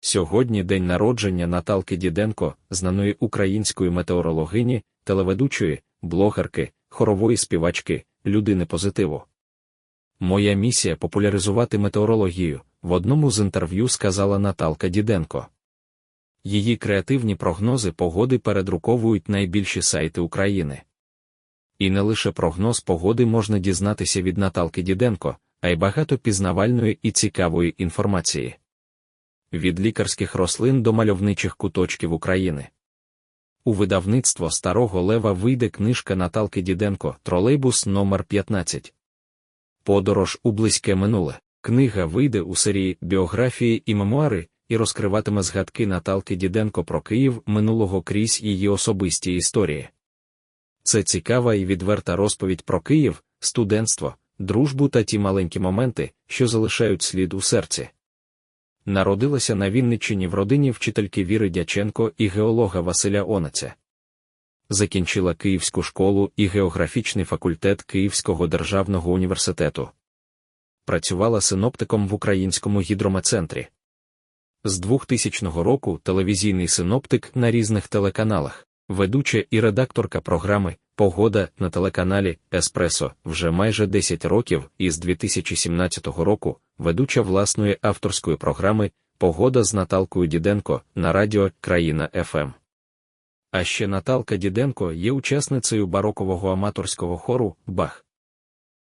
Сьогодні день народження Наталки Діденко, знаної української метеорологині, телеведучої, блогерки, хорової співачки, людини позитиву. Моя місія популяризувати метеорологію, в одному з інтерв'ю сказала Наталка Діденко. Її креативні прогнози погоди передруковують найбільші сайти України. І не лише прогноз погоди можна дізнатися від Наталки Діденко, а й багато пізнавальної і цікавої інформації. Від лікарських рослин до мальовничих куточків України. У видавництво Старого Лева вийде книжка Наталки Діденко Тролейбус номер 15 Подорож у близьке минуле. Книга вийде у серії біографії і мемуари і розкриватиме згадки Наталки Діденко про Київ минулого крізь її особисті історії. Це цікава і відверта розповідь про Київ, студентство, дружбу та ті маленькі моменти, що залишають слід у серці. Народилася на Вінниччині в родині вчительки Віри Дяченко і геолога Василя Онаця. Закінчила Київську школу і географічний факультет Київського державного університету. Працювала синоптиком в українському гідрометцентрі. З 2000 року телевізійний синоптик на різних телеканалах, ведуча і редакторка програми Погода на телеканалі Еспресо вже майже 10 років і з 2017 року ведуча власної авторської програми Погода з Наталкою Діденко на радіо Країна ФМ. А ще Наталка Діденко є учасницею барокового аматорського хору Бах.